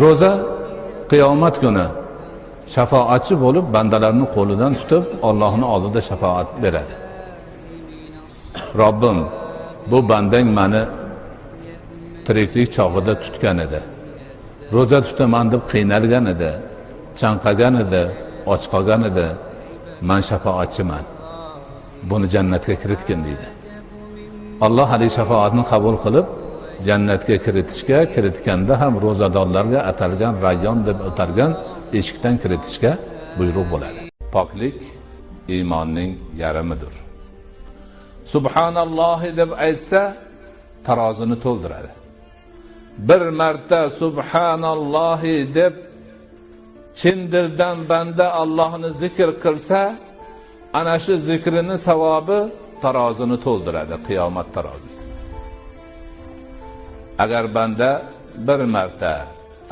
ro'za qiyomat kuni. Shafoatchi bo'lib bandalarni qo'lidan tutib ollohni oldida shafoat beradi. Robbim bu bandang mani tiriklik chog'ida tutgan edi. Ro'za tutaman deb qiynalgan edi chanqagan edi och qolgan edi. Man shafoatchiman. Buni jannatga kiritgin deydi. Alloh haligi shafoatni qabul qilib jannatga kiritishga kiritganda ham ro'zadorlarga atalgan rayyon deb atalgan eshikdan kiritishga buyruq bo'ladi. Poklik iymonning yarimidir subhanallohi deb aytsa tarozini to'ldiradi. Bir marta subhanallohi deb chin dildan banda allohni zikr qilsa ana shu zikrini savobi tarozini to'ldiradi qiyomat tarozisi. Agar banda bir marta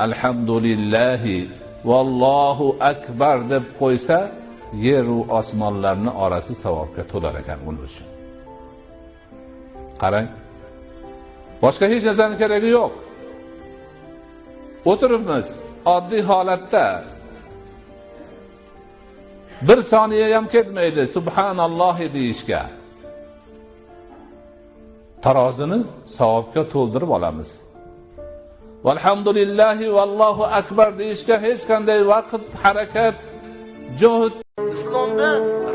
alhamdulillahi vallohu akbar deb qo'ysa yeru osmonlarni orasi savobga to'lar ekan buning uchun. Qarang boshqa hech narsani keragi yo'q. O'tiribmiz oddiy holatda. Bir soniya ham ketmaydi subhanallohi deyishga. Tarozini savobga to'ldirib olamiz. Valhamdulillahi vallohu akbar deyishga hech qanday vaqt harakat juhd. Islomda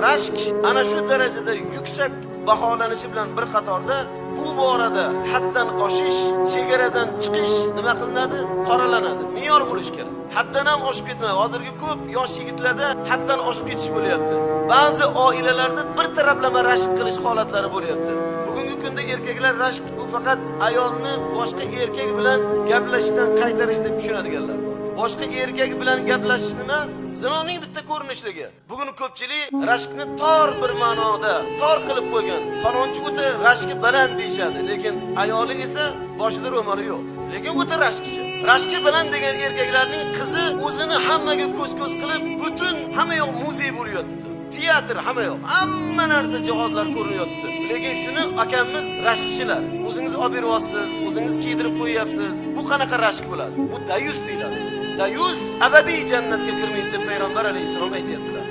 rashk ana shu darajada yuksak baholanishi bilan bir qatorda bu borada haddan oshish chegaradan chiqish nima qilinadi? Qoralanadi. Me'yor bo'lishi kerak. Haddan ham oshib ketmay hozirgi ko'p yosh yigitlarda haddan oshib ketish bo'lyapti. Ba'zi oilalarda bir taraflama rashk qilish holatlari bo'lyapti. Bugungi kunda erkaklar rashk bu faqat ayolni boshqa erkak bilan gaplashishdan qaytarish deb tushunadiganlar bor. Boshqa erkak bilan gaplashish nima zinoning bitta ko'rinishligi. Bugun ko'pchilik rashkni tor bir ma'noda tor qilib qo'ygan. Falonchi o'ta rashki baland deyishadi lekin ayoli esa boshida ro'moli yo'q. Lekin o'ta rashkchi rashki baland degan erkaklarning qizi o'zini hammaga ko'z ko'z qilib butun hamma yoq muzey bo'lib yotibdi teatr hamma yoq hamma narsa jihozlar ko'rinyapti. Lekin shuni akamiz rashkchilar o'zingiz olib beryapsiz o'zingiz kiydirib qo'yyapsiz. Bu qanaqa rashk bo'ladi? Bu dayus deyiladi. Dayus abadiy jannatga kirmaydi deb payg'ambar alayhissalom aytyaptilar.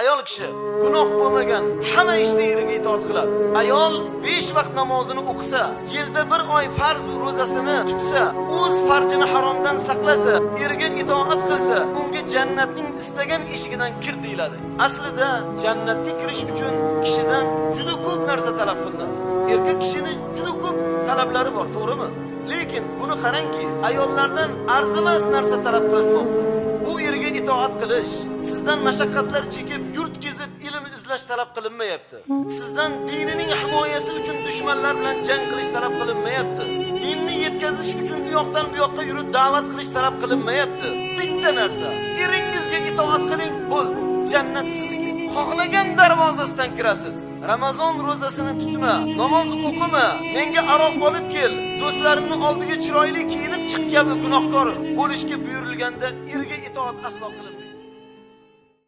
Ayol kishi gunoh bo'lmagan hamma ishda eriga itoat qiladi. Ayol besh vaqt namozini o'qisa yilda bir oy farz ro'zasini tutsa o'z farjini haromdan saqlasa eriga itoat qilsa unga jannatning istagan eshigidan kir deyiladi. Aslida jannatga kirish uchun kishidan juda ko'p narsa talab qilinadi. Erkak kishini juda ko'p talablari bor to'g'rimi? Lekin buni qarangki ayollardan arzimas narsa talab qilinmoqda. Bu erga itoat qilish sizdan mashaqqatlar chekib yurt kezib ilm izlash talab qilinmayapti. Sizdan dinining himoyasi uchun dushmanlar bilan jang qilish talab qilinmayapti. Dinni yetkazish uchun u yoqdan bu yoqqa yurib da'vat qilish talab qilinmayapti. Bitta narsa eringizga itoat qiling bo'ldi jannat sizniki xohlagan darvozasidan kirasiz. Ramazon ro'zasini tutma namoz o'qima menga aroq olib kel. Do'stlarimni oldiga chiroyli kiyinib chiq kabi gunohkor bo'lishga buyurilganda erga itoat aslo qilinmaydi